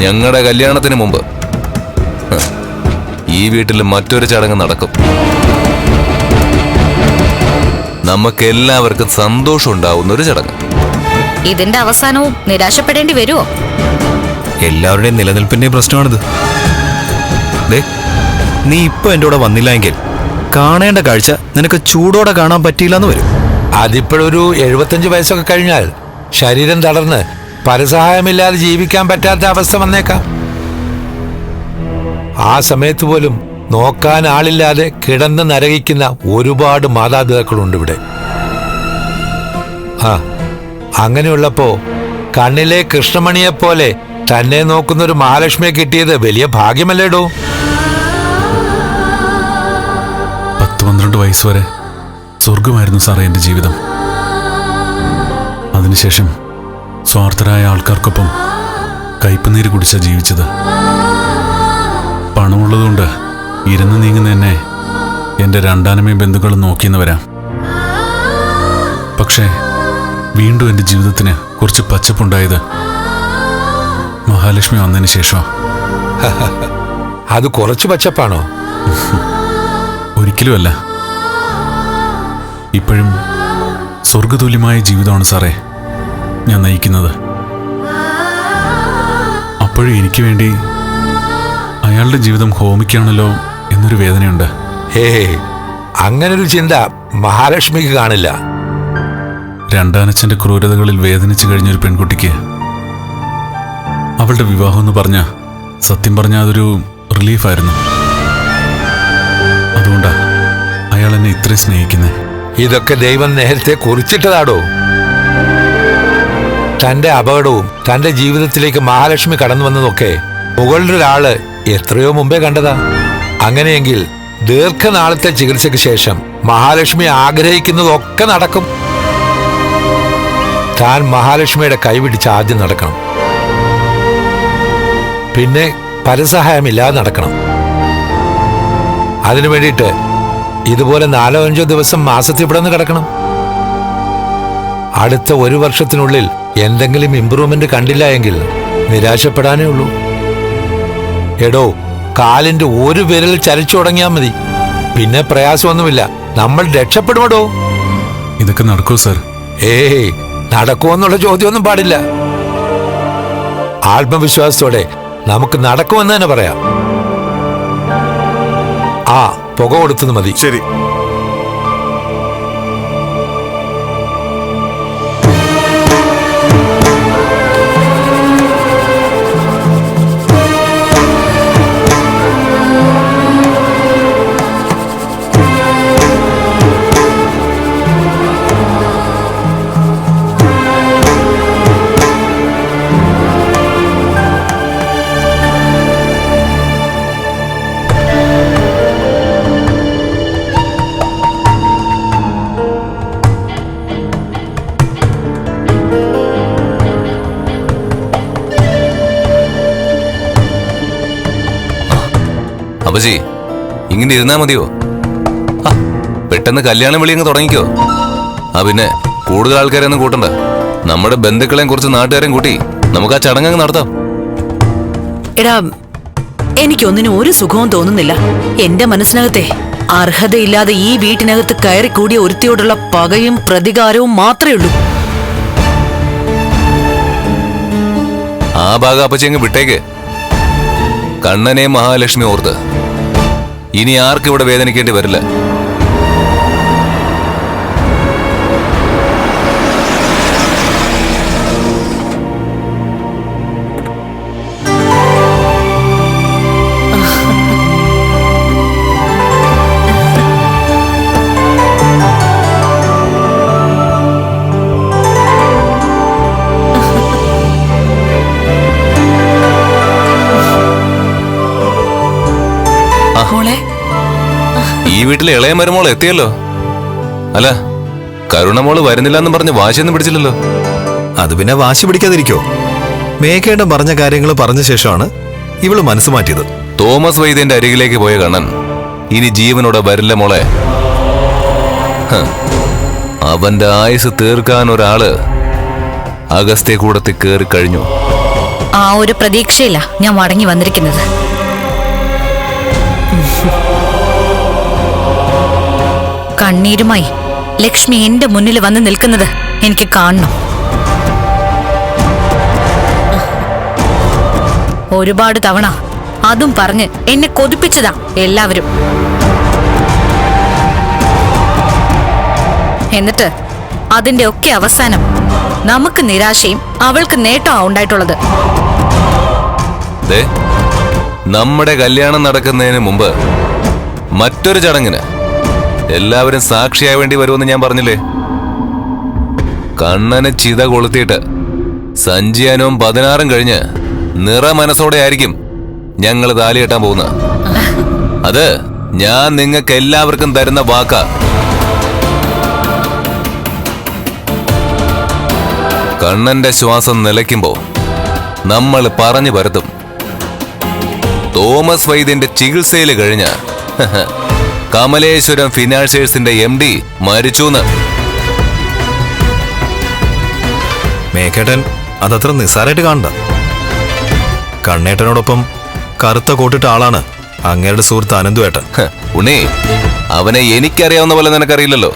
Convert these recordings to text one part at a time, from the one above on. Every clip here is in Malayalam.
ഞങ്ങളുടെ കല്യാണത്തിന് മുമ്പ്. ഈ വീട്ടിൽ മറ്റൊരു ചടങ്ങ് നടക്കും. നമുക്ക് എല്ലാവർക്കും സന്തോഷം ഉണ്ടാവുന്ന ഒരു ചടങ്ങ്. ഇതിന്റെ അവസാനവും നിരാശപ്പെടേണ്ടി വരുമോ എല്ലാവരുടെയും നിലനിൽപ്പിന്റെ പ്രശ്നമാണിത്. ദേ നീ ഇപ്പൊ എന്റെ കൂടെ വന്നില്ലെങ്കിൽ കാണേണ്ട കാഴ്ച നിനക്ക് ചൂടോടെ കാണാൻ പറ്റിയില്ലെന്ന് വരും. അതിപ്പോഴൊരു എഴുപത്തഞ്ച് വയസ്സൊക്കെ കഴിഞ്ഞാൽ ശരീരം തളർന്ന് പരസഹായമില്ലാതെ ജീവിക്കാൻ പറ്റാത്ത അവസ്ഥ വന്നേക്കാം. ആ സമയത്ത് പോലും നോക്കാൻ ആളില്ലാതെ കിടന്ന് നരകിക്കുന്ന ഒരുപാട് മാതാപിതാക്കളുണ്ട് ഇവിടെ. ആ അങ്ങനെയുള്ളപ്പോ കണ്ണിലെ കൃഷ്ണമണിയെ പോലെ തന്നെ നോക്കുന്ന ഒരു മഹാലക്ഷ്മിയെ കിട്ടിയത് വലിയ ഭാഗ്യമല്ലേടോ? പത്ത് പന്ത്രണ്ട് വയസ്സ് വരെ സ്വർഗമായിരുന്നു സാറേ എന്റെ ജീവിതം. അതിനുശേഷം സ്വാർത്ഥരായ ആൾക്കാർക്കൊപ്പം കയ്പുനീര് കുടിച്ച ജീവിച്ചത്. പണമുള്ളതുകൊണ്ട് ഇരുന്ന് നീങ്ങുന്ന എന്നെ എന്റെ രണ്ടാനമേ ബന്ധുക്കൾ നോക്കിയെന്ന് വരാം പക്ഷേ വീണ്ടും എന്റെ ജീവിതത്തിന് കുറച്ച് പച്ചപ്പുണ്ടായത് മഹാലക്ഷ്മി വന്നതിന് ശേഷം അത് കുറച്ച് പച്ചപ്പാണോ? ഒരിക്കലുമല്ല. ഇപ്പോഴും സ്വർഗതുല്യമായ ജീവിതമാണ് സാറേ. ഞാൻ നയിക്കുന്നത്. അപ്പോഴും എനിക്ക് വേണ്ടി അയാളുടെ ജീവിതം ഹോമിക്കാണല്ലോ എന്നൊരു വേദനയുണ്ട്. ഹേ അങ്ങനൊരു ചിന്ത മഹാലക്ഷ്മിക്ക് കാണില്ല. രണ്ടാനച്ഛന്റെ ക്രൂരതകളിൽ വേദനിച്ചു കഴിഞ്ഞൊരു പെൺകുട്ടിക്ക് അവളുടെ വിവാഹം എന്ന് പറഞ്ഞ സത്യം പറഞ്ഞ അതൊരു റിലീഫായിരുന്നു അതുകൊണ്ടാ അയാൾ എന്നെ ഇത്രയും സ്നേഹിക്കുന്നത് ഇതൊക്കെ ദൈവം നേരത്തെ കുറിച്ചിട്ടതാടോ? തന്റെ അപകടവും തന്റെ ജീവിതത്തിലേക്ക് മഹാലക്ഷ്മി കടന്നു വന്നതൊക്കെ മുകളിലൊരാൾ എത്രയോ മുമ്പേ കണ്ടതാ. അങ്ങനെയെങ്കിൽ ദീർഘനാളത്തെ ചികിത്സയ്ക്ക് ശേഷം മഹാലക്ഷ്മി ആഗ്രഹിക്കുന്നതൊക്കെ നടക്കും. താൻ മഹാലക്ഷ്മിയുടെ കൈപിടിച്ച് ആദ്യം നടക്കണം. പിന്നെ പരസഹായമില്ലാതെ നടക്കണം. അതിനു വേണ്ടിയിട്ട് ഇതുപോലെ നാലോ അഞ്ചോ ദിവസം മാസത്തിൽ ഇവിടെ നിന്ന് കിടക്കണം. അടുത്ത ഒരു വർഷത്തിനുള്ളിൽ എന്തെങ്കിലും ഇമ്പ്രൂവ്മെന്റ് കണ്ടില്ല എങ്കിൽ നിരാശപ്പെടാനേ ഉള്ളൂ. എടോ കാലിന്റെ ഒരു വിരൽ ചലിച്ചു തുടങ്ങിയാൽ മതി. പിന്നെ പ്രയാസമൊന്നുമില്ല. നമ്മൾ രക്ഷപ്പെടുമടോ? ഇതൊക്കെ നടക്കൂ സർ? ഏയ് നടക്കുമെന്നുള്ള ചോദ്യമൊന്നും പാടില്ല. ആത്മവിശ്വാസത്തോടെ നമുക്ക് നടക്കുമെന്ന് തന്നെ പറയാം. ആ പുക കൊടുത്തത് മതി. ശരി. അപ്പച്ചി ഇങ്ങനെ ഇരുന്നാ മതിയോ? പെട്ടെന്ന് കല്യാണം വിളി അങ്ങ് തുടങ്ങിക്കോ. ആ പിന്നെ കൂടുതൽ ആൾക്കാരെ ഒന്നും കൂട്ടണ്ട. നമ്മുടെ ബന്ധുക്കളെയും കുറച്ച് നാട്ടുകാരെയും കൂട്ടി നമുക്ക് ആ ചടങ്ങ് അങ്ങ് നടത്താം. എടാ എനിക്കൊന്നിനും ഒരു സുഖവും തോന്നുന്നില്ല. എന്റെ മനസ്സിനകത്തെ അർഹതയില്ലാതെ ഈ വീട്ടിനകത്ത് കയറി കൂടിയ ഒരുത്തിയോടുള്ള പകയും പ്രതികാരവും മാത്രമേ ഉള്ളൂ. ആ ഭാഗം അപ്പച്ചി അങ്ങ് വിട്ടേക്ക്. കണ്ണനെ മഹാലക്ഷ്മി ഓർത്ത്. ഇനി ആർക്കും ഇവിടെ വേദനിക്കേണ്ടി വരില്ല. വീട്ടിലെ ഇളയ മരുമോൾ എത്തിയല്ലോ. അല്ല കരുണമോൾ വരുന്നില്ല എന്ന് പറഞ്ഞ് വാശിയൊന്നും പിടിച്ചില്ലല്ലോ. അത് പിന്നെ വാശി പിടിക്കാതിരിക്കോ? മേഘേട്ടൻ പറഞ്ഞ കാര്യങ്ങൾ പറഞ്ഞ ശേഷമാണ് ഇവൾ മനസ്സ് മാറ്റിയത്. തോമസ് വൈദ്യന്റെ അരികിലേക്ക് പോയ കണ്ണൻ ഇനി ജീവനോടെ വരില്ല മോളെ. അവന്റെ ആയുസ് തീർക്കാൻ ഒരാൾ അഗസ്ത്യ കൂടത്തിൽ കയറി കഴിഞ്ഞു. ആ ഒരു പ്രതീക്ഷയില്ല ഞാൻ മടങ്ങി വന്നിരിക്കുന്നത്. കണ്ണീരുമായി ലക്ഷ്മി എന്റെ മുന്നിൽ വന്ന് നിൽക്കുന്നത് എനിക്ക് കാണണം. ഒരുപാട് തവണ അതും പറഞ്ഞ് എന്നെ കൊതിപ്പിച്ചതാ എല്ലാവരും. എന്നിട്ട് അതിന്റെ ഒക്കെ അവസാനം നമുക്ക് നിരാശയും അവൾക്ക് നേട്ടമാ ഉണ്ടായിട്ടുള്ളത്. നമ്മുടെ കല്യാണം നടക്കുന്നതിന് മുമ്പ് മറ്റൊരു ചടങ്ങിന് എല്ലാവരും സാക്ഷിയായ വേണ്ടി വരുമെന്ന് ഞാൻ പറഞ്ഞില്ലേ? കണ്ണന് ചിത കൊളുത്തിയിട്ട് സഞ്ചിയാനവും പതിനാറും കഴിഞ്ഞ് നിറ മനസ്സോടെ ആയിരിക്കും ഞങ്ങൾ താലി കെട്ടാൻ പോകുന്നത്. അത് ഞാൻ നിങ്ങൾക്ക് എല്ലാവർക്കും തരുന്ന വാക്ക. കണ്ണന്റെ ശ്വാസം നിലയ്ക്കുമ്പോ നമ്മൾ പറഞ്ഞു പരത്തും. തോമസ് വൈദ്യന്റെ ചികിത്സയിൽ കഴിഞ്ഞ കമലേശ്വരം ഫിനാൻഷ്യേഴ്സിന്റെ എം ഡി മരിച്ചുന്ന്. മേഘേട്ടൻ അതത്ര നിസ്സാരമായിട്ട് കാണണ്ട. കണ്ണേട്ടനോടൊപ്പം കറുത്ത കോട്ടിട്ട ആളാണ് അങ്ങയുടെ സുഹൃത്ത് അനന്തുവേട്ടൻ. ഉണ്ണി അവനെ എനിക്കറിയാവുന്ന പോലെ നിനക്കറിയില്ലല്ലോ.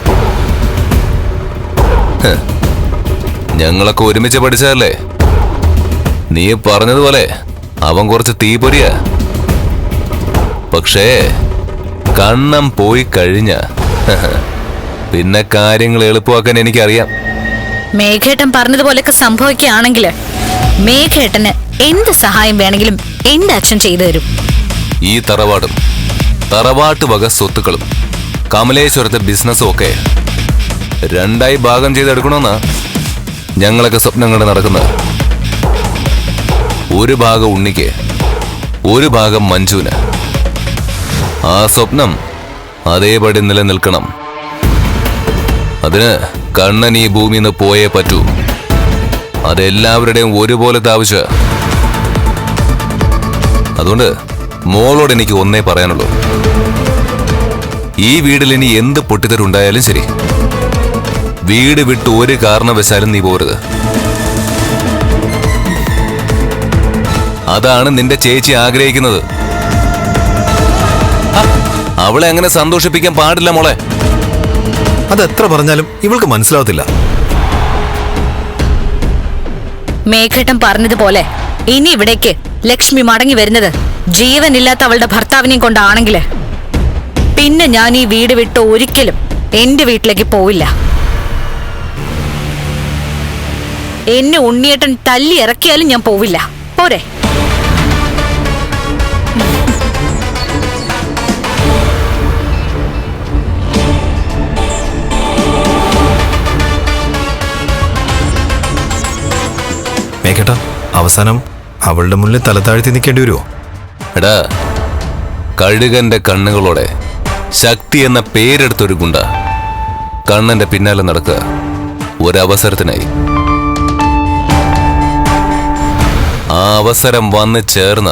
ഞങ്ങളൊക്കെ ഒരുമിച്ച് പഠിച്ചതല്ലേ? നീ പറഞ്ഞതുപോലെ അവൻ കുറച്ച് തീപൊരിയ പക്ഷേ കണ്ണം പോയി കഴിഞ്ഞ. പിന്നെ കാര്യങ്ങൾ എളുപ്പമാക്കാൻ എനിക്കറിയാം. മേഘേട്ടൻ പറഞ്ഞതുപോലെയൊക്കെ സംഭവിക്കുകയാണെങ്കിൽ മേഘേട്ടന് എന്ത് സഹായം വേണമെങ്കിലും എന്റെ അച്ഛൻ ചെയ്തു തരും. ഈ തറവാടും തറവാട്ട് വക സ്വത്തുക്കളും കമലേശ്വരത്തെ ബിസിനസ്സും ഒക്കെ രണ്ടായി ഭാഗം ചെയ്തെടുക്കണമെന്നാ ഞങ്ങളൊക്കെ സ്വപ്നം കണ്ട് നടക്കുന്നത്. ഒരു ഭാഗം ഉണ്ണിക്ക് ഒരു ഭാഗം മഞ്ജുവിന്. ആ സ്വപ്നം അതേപടി നിലനിൽക്കണം. അതിന് കണ്ണൻ ഈ ഭൂമിയിൽ നിന്ന് പോയേ പറ്റൂ. അതെല്ലാവരുടെയും ഒരുപോലെ ആവശ്യ അതുകൊണ്ട് മോളോട് എനിക്ക് ഒന്നേ പറയാനുള്ളൂ. ഈ വീട്ടിൽ ഇനി എന്ത് പൊട്ടിത്തരുണ്ടായാലും ശരി. വീട് വിട്ട് ഒരു കാരണവശാലും നീ പോരുത്. അതാണ് നിന്റെ ചേച്ചി ആഗ്രഹിക്കുന്നത്. അവളെ അങ്ങനെ സന്തോഷിപ്പിക്കാൻ പാടില്ല മോളെ. അത് എത്ര പറഞ്ഞാലും ഇവൾക്ക് മനസ്സിലാവത്തില്ല മേഘട്ടം പറഞ്ഞതുപോലെ ഇനി ഇവിടേക്ക് ലക്ഷ്മി മടങ്ങി വരുന്നത് ജീവനില്ലാത്ത അവളുടെ ഭർത്താവിനെയും കൊണ്ടാണെങ്കിൽ പിന്നെ ഞാൻ ഈ വീട് വിട്ട് ഒരിക്കലും എന്റെ വീട്ടിലേക്ക് പോവില്ല. എന്നെ ഉണ്ണിയേട്ടൻ തല്ലി ഇറക്കിയാലും ഞാൻ പോവില്ല. പോരെ. മേക്കേട്ട അവസാനം അവളുടെ മുന്നിൽ തലതാഴ്ത്തി നിൽക്കേണ്ടി വരുമോ എടാ കഴുകന്റെ കണ്ണുകളോടെ ശക്തി എന്ന പേരെടുത്തൊരു ഗുണ്ട കണ്ണന്റെ പിന്നാലെ നടക്കുക. ഒരവസരത്തിനായി. ആ അവസരം വന്ന് ചേർന്ന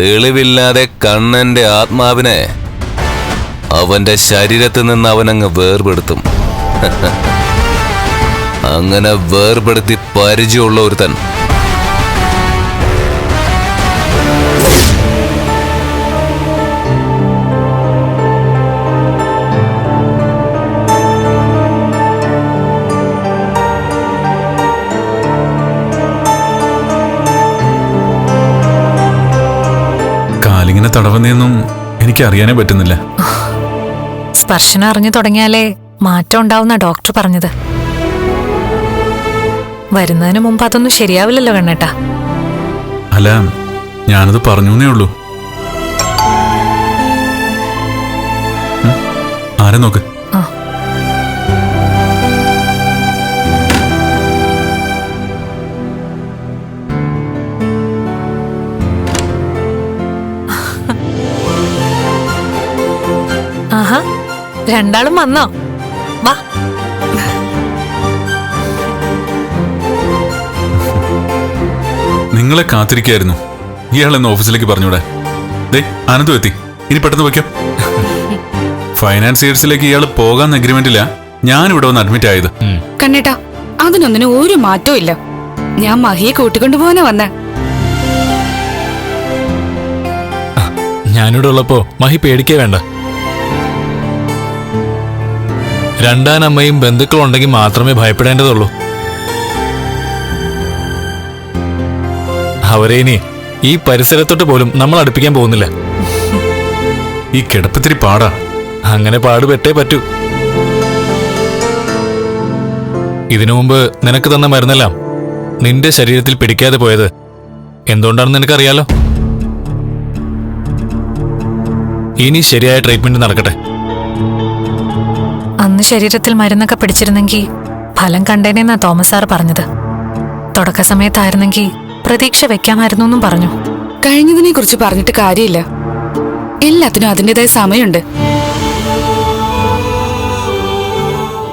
തെളിവില്ലാതെ കണ്ണന്റെ ആത്മാവിനെ അവന്റെ ശരീരത്തിൽ നിന്ന് അവനങ്ങ് വേർപെടുത്തും. അങ്ങനെ വേർപെടുത്തി പരിചയമുള്ള ഒരുത്തൻ. കാലിങ്ങനെ തടവുന്നേന്നും എനിക്ക് അറിയാനേ പറ്റുന്നില്ല. സ്പർശനം അറിഞ്ഞു തുടങ്ങിയാലേ മാറ്റം ഉണ്ടാവുന്ന ഡോക്ടർ പറഞ്ഞത്. വരുന്നതിന് മുമ്പ് അതൊന്നും ശരിയാവില്ലല്ലോ കണ്ണേട്ടാ. അല്ല ഞാനത് പറഞ്ഞേ ഉള്ളൂ. ആരെ നോക്ക്. ആഹാ രണ്ടാളും വന്നോ? നിങ്ങളെ കാത്തിരിക്കായിരുന്നു. ഇയാൾ എന്ന ഓഫീസിലേക്ക് പറഞ്ഞൂടെ. ദേ അനന്തു എത്തി. ഇനി പെട്ടെന്ന് വയ്ക്കാം ഫൈനാൻസിയേഴ്സിലേക്ക് ഇയാൾ പോകാൻ അഗ്രിമെന്റില്ല ഞാൻ ഇവിടെ വന്ന് അഡ്മിറ്റ് ആയത്. കണ്ണേട്ടാ അതിനൊന്നിനും ഒരു മാറ്റവും ഇല്ല. ഞാൻ മഹിയെ കൂട്ടിക്കൊണ്ടു പോകാനാ വന്നേ. ഞാനിവിടെ ഉള്ളപ്പോ മഹി പേടിക്കേ വേണ്ട. രണ്ടാനമ്മയും ബന്ധുക്കളുണ്ടെങ്കിൽ മാത്രമേ ഭയപ്പെടേണ്ടതുള്ളൂ. അവരെ ഈ പരിസരത്തോട്ട് പോലും നമ്മൾ അടുപ്പിക്കാൻ പോകുന്നില്ല. ഈ കിടപ്പത്തിരി പാടാ. അങ്ങനെ പാടുപെട്ടേ പറ്റൂ. ഇതിനു മുമ്പ് നിനക്ക് തന്ന മരുന്നെല്ലാം നിന്റെ ശരീരത്തിൽ പിടിക്കാതെ പോയത് എന്തുകൊണ്ടാണെന്ന് നിനക്കറിയാലോ? ഇനി ശരിയായ ട്രീറ്റ്മെന്റ് നടക്കട്ടെ. അന്ന് ശരീരത്തിൽ മരുന്നൊക്കെ പിടിച്ചിരുന്നെങ്കിൽ ഫലം കണ്ടേനെന്നാ തോമസ് സാർ പറഞ്ഞത്. തുടക്ക സമയത്തായിരുന്നെങ്കിൽ പ്രതീക്ഷ വെക്കാമായിരുന്നു എന്നും പറഞ്ഞു. കഴിഞ്ഞതിനെ കുറിച്ച് പറഞ്ഞിട്ട് കാര്യമില്ല. എല്ലാത്തിനും അതിന്റെതായ സമയമുണ്ട്.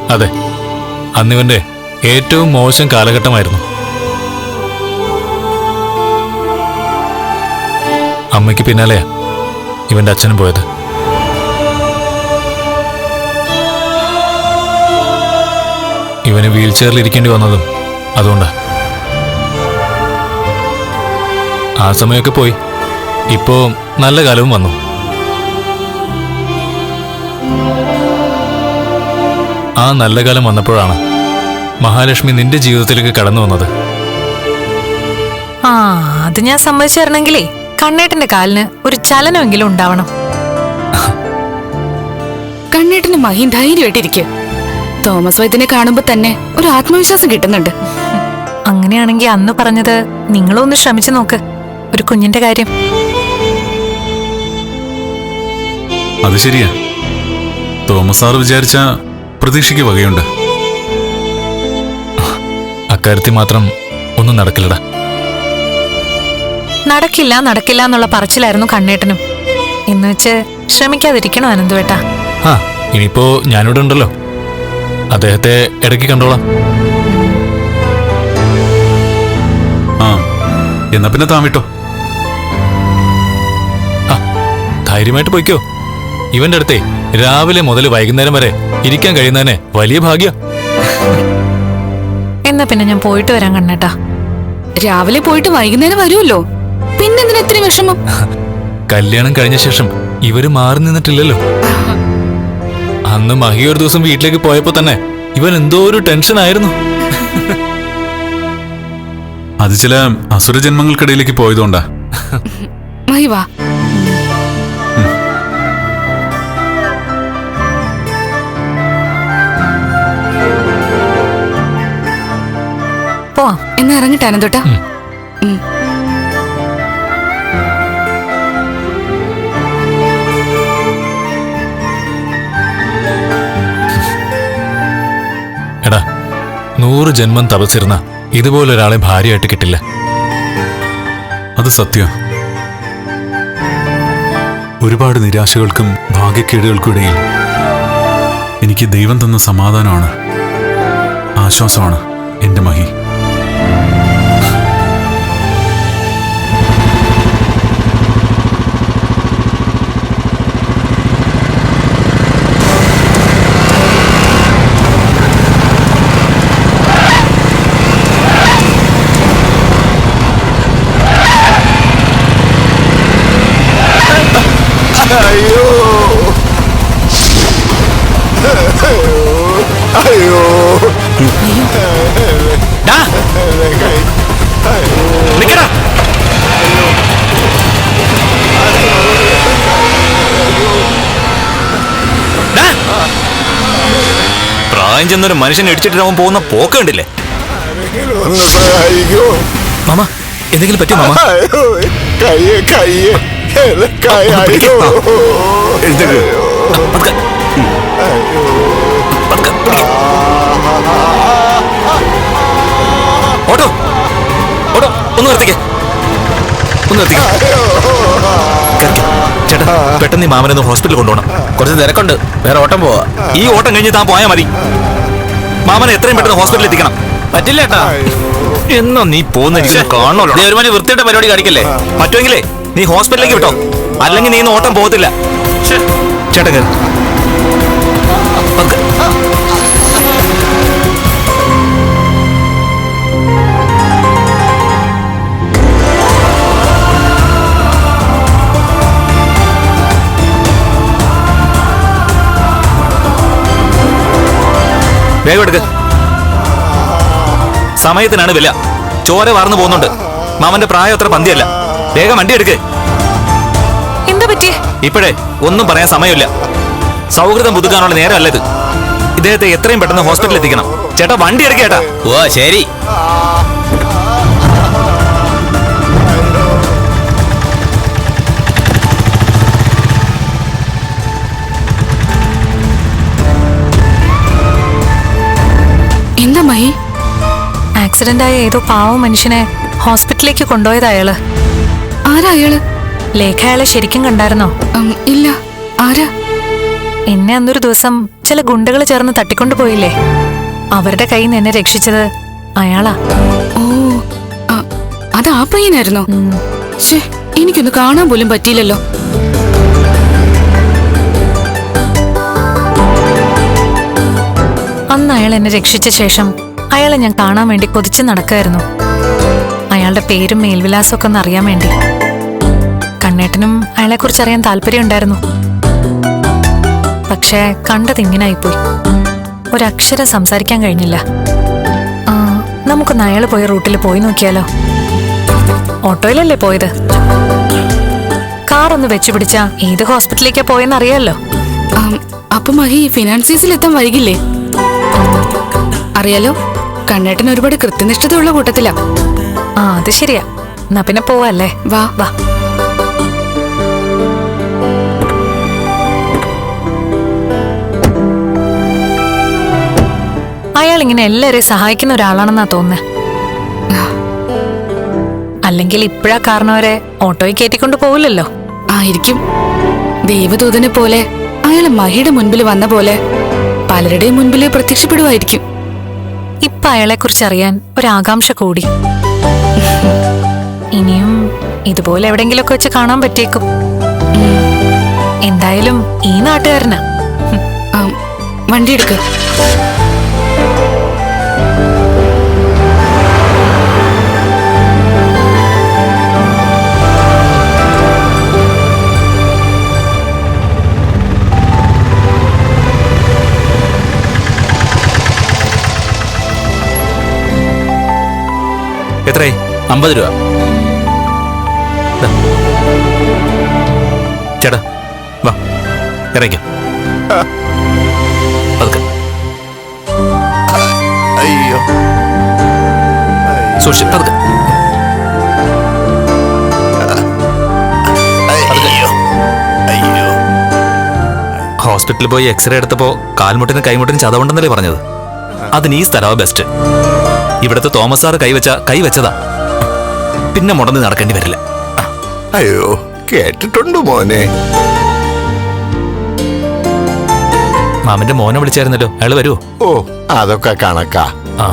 അതെ. അന്നിവന്റെ ഏറ്റവും മോശം കാലഘട്ടമായിരുന്നു. അമ്മയ്ക്ക് പിന്നാലെയാ ഇവന്റെ അച്ഛനും പോയത്. ഇവന് വീൽ ചെയറിൽ ഇരിക്കേണ്ടി വന്നതും അതുകൊണ്ടാ. ആ സമയമൊക്കെ പോയി. ഇപ്പോ നല്ല കാലവും വന്നു. ആ നല്ല കാലം വന്നപ്പോഴാണ് മഹാലക്ഷ്മി നിന്റെ ജീവിതത്തിലേക്ക് കടന്നു വന്നത്. ആ അത് ഞാൻ സമ്മതിച്ചു തരണമെങ്കിലേ കണ്ണേട്ടന്റെ കാലിന് ഒരു ചലനമെങ്കിലും ഉണ്ടാവണം. കണ്ണേട്ടന് മഹീൻ ധൈര്യമായിട്ടിരിക്കുക തോമസ് വൈദ്യനെ കാണുമ്പോ തന്നെ ഒരു ആത്മവിശ്വാസം കിട്ടുന്നുണ്ട്. അങ്ങനെയാണെങ്കിൽ അന്ന് പറഞ്ഞത് നിങ്ങളൊന്ന് ശ്രമിച്ചു നോക്ക്. ഒരു കുഞ്ഞിന്റെ കാര്യം. അത് ശരിയാ. തോമസ് സാർ വിചാരിച്ച പ്രതീക്ഷയ്ക്ക് വകയുണ്ട്. അക്കാര്യത്തിൽ മാത്രം ഒന്നും നടക്കില്ലടാ. നടക്കില്ല നടക്കില്ല എന്നുള്ള പറച്ചിലായിരുന്നു കണ്ണേട്ടനും. എന്ന് വെച്ച് ശ്രമിക്കാതിരിക്കണോ അനന്തുവേട്ടാ? ആ ഇനിയിപ്പോ ഞാനിവിടെ ഉണ്ടല്ലോ. അദ്ദേഹത്തെ ഇടയ്ക്ക് കണ്ടോളാം. ആ എന്നാ പിന്നെ താൻ വിട്ടോ. ധൈര്യമായിട്ട് പോയിക്കോ. ഇവന്റെ അടുത്തേ രാവിലെ മുതൽ വൈകുന്നേരം വരെ ഇരിക്കാൻ കഴിയുന്നതന്നെ വലിയ ഭാഗ്യ. എന്നാ പിന്നെ ഞാൻ പോയിട്ട് വരാൻ കണ്ണേട്ടാ. രാവിലെ പോയിട്ട് വൈകുന്നേരം വരുമല്ലോ. പിന്നെന്തിനാ ഇത്ര വിഷമം? കല്യാണം കഴിഞ്ഞ ശേഷം ഇവർ മാറി നിന്നിട്ടില്ലല്ലോ. അന്ന് മഹി ഒരു ദിവസം വീട്ടിലേക്ക് പോയപ്പോ തന്നെ ഇവൻ എന്തോ ഒരു ടെൻഷൻ ആയിരുന്നു. അത് ചില അസുര അസുരജന്മങ്ങൾക്കിടയിലേക്ക് പോയതുകൊണ്ടാ. മഹി വാ. എന്നാ ഇറങ്ങിട്ട് അനന്തോട്ടാ എടാ നൂറ് ജന്മം തപസിരുന്ന ഇതുപോലെ ഒരാളെ ഭാര്യയായിട്ട് കിട്ടില്ല. അത് സത്യം. ഒരുപാട് നിരാശകൾക്കും ഭാഗ്യക്കേടുകൾക്കും ഇടയിൽ എനിക്ക് ദൈവം തന്ന സമാധാനമാണ്. ആശ്വാസമാണ് എന്റെ മഹി. പ്രായം ചെന്നൊരു മനുഷ്യൻ ഇടിച്ചിട്ട് അവൻ പോകുന്ന പോക്ക് കണ്ടില്ലേ? മാമ എന്തെങ്കിലും പറ്റുമോ മാമ? കയ്യേ കയ്യേ. പിടിക്ക്. ഓട്ടോ ഓട്ടോ ഒന്ന് നിർത്തിക്കേ. ഒന്ന് നിർത്തിക്കേ. ചേട്ടാ പെട്ടെന്ന് ഈ മാമനൊന്ന് ഹോസ്പിറ്റലിൽ കൊണ്ടുപോകണം. കുറച്ച് തിരക്കുണ്ട്. വേറെ ഓട്ടം പോവാ. ഈ ഓട്ടം കഴിഞ്ഞ് താൻ പോയാൽ മതി. മാമനെ എത്രയും പെട്ടെന്ന് ഹോസ്പിറ്റലിൽ എത്തിക്കണം. പറ്റില്ല ഏട്ടാ. എന്നോ നീ പോകുന്ന കാണണല്ലോ നീ ഒരുമാതിരി വൃത്തിയുടെ പരിപാടി കാണിക്കല്ലേ? പറ്റുമെങ്കിലേ. നീ ഹോസ്പിറ്റലിലേക്ക് വിട്ടോ. അല്ലെങ്കിൽ നീ ഇന്ന് ഓട്ടം പോകത്തില്ല. ചേട്ടങ്ങൾ വേഗം എടുക്ക്. സമയത്തിനാണ് വില. ചോര വാർന്നു പോകുന്നുണ്ട്. മാമന്റെ പ്രായം അത്ര പന്തിയല്ല. വേഗം വണ്ടി എടുക്ക്. എന്താ പറ്റിയേ ഇപ്പോഴേ ഒന്നും പറയാൻ സമയമില്ല. സൗഹൃദം പുതുക്കാനുള്ള നേരമല്ല ഇത് ഇദ്ദേഹത്തെ എത്രയും പെട്ടെന്ന് ഹോസ്പിറ്റലിൽ എത്തിക്കണം ചേട്ടാ വണ്ടി എടുക്ക ചേട്ടാ. ഓ ശരി. എന്താ മൈ ആക്സിഡന്റ് ആയ ഏതോ പാവം മനുഷ്യനെ ഹോസ്പിറ്റലിലേക്ക് കൊണ്ടുപോയത് അയാൾ. ആരാ അയാൾ? ലേഖ അയാളെ ശരിക്കും കണ്ടായിരുന്നോ? ഇല്ല. ആരാ? എന്നെ അന്നൊരു ദിവസം ചില ഗുണ്ടകൾ ചേർന്ന് തട്ടിക്കൊണ്ടുപോയില്ലേ അവരുടെ കയ്യിൽ നിന്ന് എന്നെ രക്ഷിച്ചത് അയാളാ. ഓ അത് ആ പയ്യനായിരുന്നോ? എനിക്കൊന്ന് കാണാൻ പോലും പറ്റിയില്ലല്ലോ. അന്ന് അയാൾ എന്നെ രക്ഷിച്ച ശേഷം അയാളെ ഞാൻ കാണാൻ വേണ്ടി കൊതിച്ച് നടക്കായിരുന്നു. അയാളുടെ പേരും മേൽവിലാസമൊക്കെ ഒന്ന് അറിയാൻ വേണ്ടി. കണ്ണേട്ടനും അയാളെക്കുറിച്ച് അറിയാൻ താല്പര്യമുണ്ടായിരുന്നു. പക്ഷേ കണ്ടത് ഇങ്ങനായിപ്പോയി. ഒരക്ഷരം സംസാരിക്കാൻ കഴിഞ്ഞില്ല. നമുക്കൊന്ന് അയാൾ പോയ റൂട്ടിൽ പോയി നോക്കിയാലോ? ഓട്ടോയിലല്ലേ പോയത്? കാർ ഒന്ന് വെച്ചു പിടിച്ചാ ഏത് ഹോസ്പിറ്റലിലേക്കാ പോയെന്ന് അറിയാലോ അപ്പം അപ്പൊ മഹി ഫിനാൻസീസിൽ എത്താൻ വൈകില്ലേ? അറിയാലോ കണ്ണേട്ടൻ ഒരുപാട് കൃത്യനിഷ്ഠതയുള്ള കൂട്ടത്തിലാ. ആ അത് ശരിയാ. എന്നാ പിന്നെ പോവല്ലേ? വാ. വാ. അയാൾ ഇങ്ങനെ എല്ലാവരെയും സഹായിക്കുന്ന ഒരാളാണെന്നാ തോന്നുന്നത് അല്ലെങ്കിൽ ഇപ്പോഴാ കാരണവരെ ഓട്ടോയിൽ കയറ്റിക്കൊണ്ട് പോവില്ലല്ലോ? ആയിരിക്കും ദേവദൂതനെ പോലെ അയാൾ മഹിയുടെ മുൻപിൽ വന്ന പോലെ പലരുടെയും മുൻപിൽ പ്രത്യക്ഷപ്പെടുമായിരിക്കും ഇപ്പൊ അയാളെ കുറിച്ച് അറിയാൻ ഒരാകാംക്ഷ കൂടി. ഇനിയും ഇതുപോലെ എവിടെങ്കിലുമൊക്കെ വെച്ച് കാണാൻ പറ്റിയേക്കും. എന്തായാലും ഈ നാട്ടുകാരനാ. വണ്ടി എടുക്ക്. അമ്പത് രൂപ. ചേട്ടാ വാ ഇറങ്ങിക്കാം. പതുക്കെ. അയ്യോ. പതുക്കെ. ഹോസ്പിറ്റലിൽ പോയി എക്സ്റേ എടുത്തപ്പോ കാൽമുട്ടിന് കൈമുട്ടിന് ചതവുണ്ടെന്നല്ലേ പറഞ്ഞത്? അതിന് ഈ സ്ഥലമാണ് ബെസ്റ്റ്. ഇവിടുത്തെ തോമസ് സാറ് കൈവച്ച കൈവച്ചതാ. പിന്നെ മുടന്ന് നടക്കേണ്ടി വരില്ല. അയ്യോ കേട്ടിട്ടുണ്ട് മോനെ. മാമന്റെ മോനെ വിളിച്ചായിരുന്നല്ലോ. അയാൾ വരുമോ ഓ അതൊക്കെ കണക്കാ. ആ.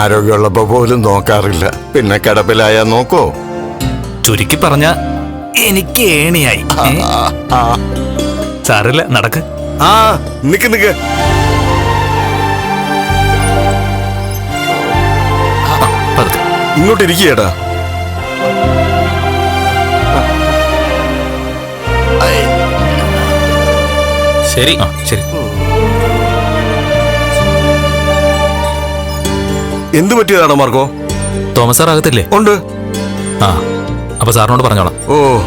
ആരോഗ്യമുള്ളപ്പോ പോലും നോക്കാറില്ല. പിന്നെ കിടപ്പിലായ നോക്കോ. ചുരുക്കി പറഞ്ഞ എനിക്ക് ഏണിയായി. സാറില്ല നടക്ക്. ആ നിക്ക് നിക്ക്. ഇങ്ങോട്ട് ഇരിക്കുകേട്ടാ ശരി. ആ ശരി. എന്ത് പറ്റിയതാണോ മാർക്കോ? തോമസ് സാർ അകത്തില്ലേ ഉണ്ട്. ആ അപ്പൊ സാറിനോട് പറഞ്ഞോളാം. ഓ.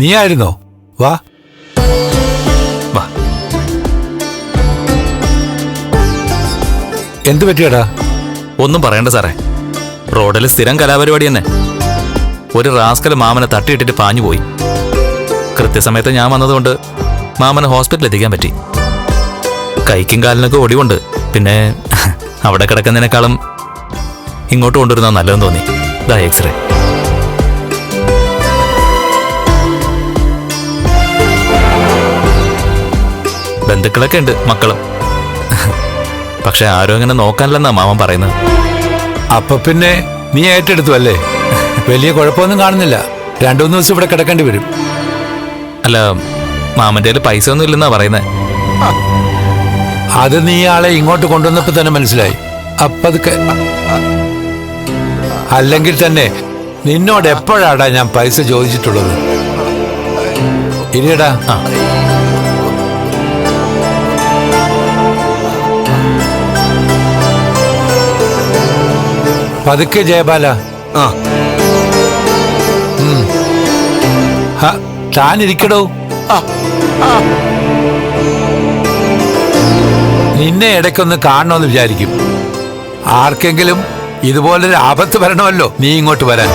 നീ ആയിരുന്നോ വാ. വാ. എന്തു പറ്റിയടാ? ഒന്നും പറയണ്ട സാറേ. റോഡിൽ സ്ഥിരം കലാപരിപാടി തന്നെ. ഒരു റാസ്കൽ മാമനെ തട്ടിയിട്ടിട്ട് പാഞ്ഞു പോയി. കൃത്യസമയത്ത് ഞാൻ വന്നതുകൊണ്ട് മാമനെ ഹോസ്പിറ്റലിൽ എത്തിക്കാൻ പറ്റി. കൈക്കും കാലിനൊക്കെ ഒടിവുണ്ട്. പിന്നെ അവിടെ കിടക്കുന്നതിനേക്കാളും ഇങ്ങോട്ട് കൊണ്ടുവരുന്ന നല്ലതെന്ന് തോന്നി. ഇതാ എക്സ്റേ ബന്ധുക്കളൊക്കെ ഉണ്ട് മക്കളും. പക്ഷെ ആരും അങ്ങനെ നോക്കാനില്ലെന്നാ മാമൻ പറയുന്നത്. അപ്പൊ പിന്നെ നീ ഏറ്റെടുത്തു അല്ലേ? വലിയ കുഴപ്പമൊന്നും കാണുന്നില്ല. രണ്ടു മൂന്ന് ദിവസം ഇവിടെ കിടക്കേണ്ടി വരും. അല്ല മാമന്റെ കയ്യിൽ പൈസ ഒന്നും ഇല്ലെന്നാ പറയുന്നത് അത് നീ ആളെ ഇങ്ങോട്ട് കൊണ്ടുവന്നപ്പോ തന്നെ മനസ്സിലായി. അപ്പതൊക്കെ അല്ലെങ്കിൽ തന്നെ നിന്നോട് എപ്പോഴാടാ ഞാൻ പൈസ ചോദിച്ചിട്ടുള്ളത്? ഇനിയടാ ആ. പതുക്കെ ജയബാല. ആ. താൻ ഇരിക്കടോ നിന്നെ ഇടയ്ക്കൊന്ന് കാണണമെന്ന് വിചാരിക്കും. ആർക്കെങ്കിലും ഇതുപോലൊരു ആപത്ത് വരണമല്ലോ നീ ഇങ്ങോട്ട് വരാൻ.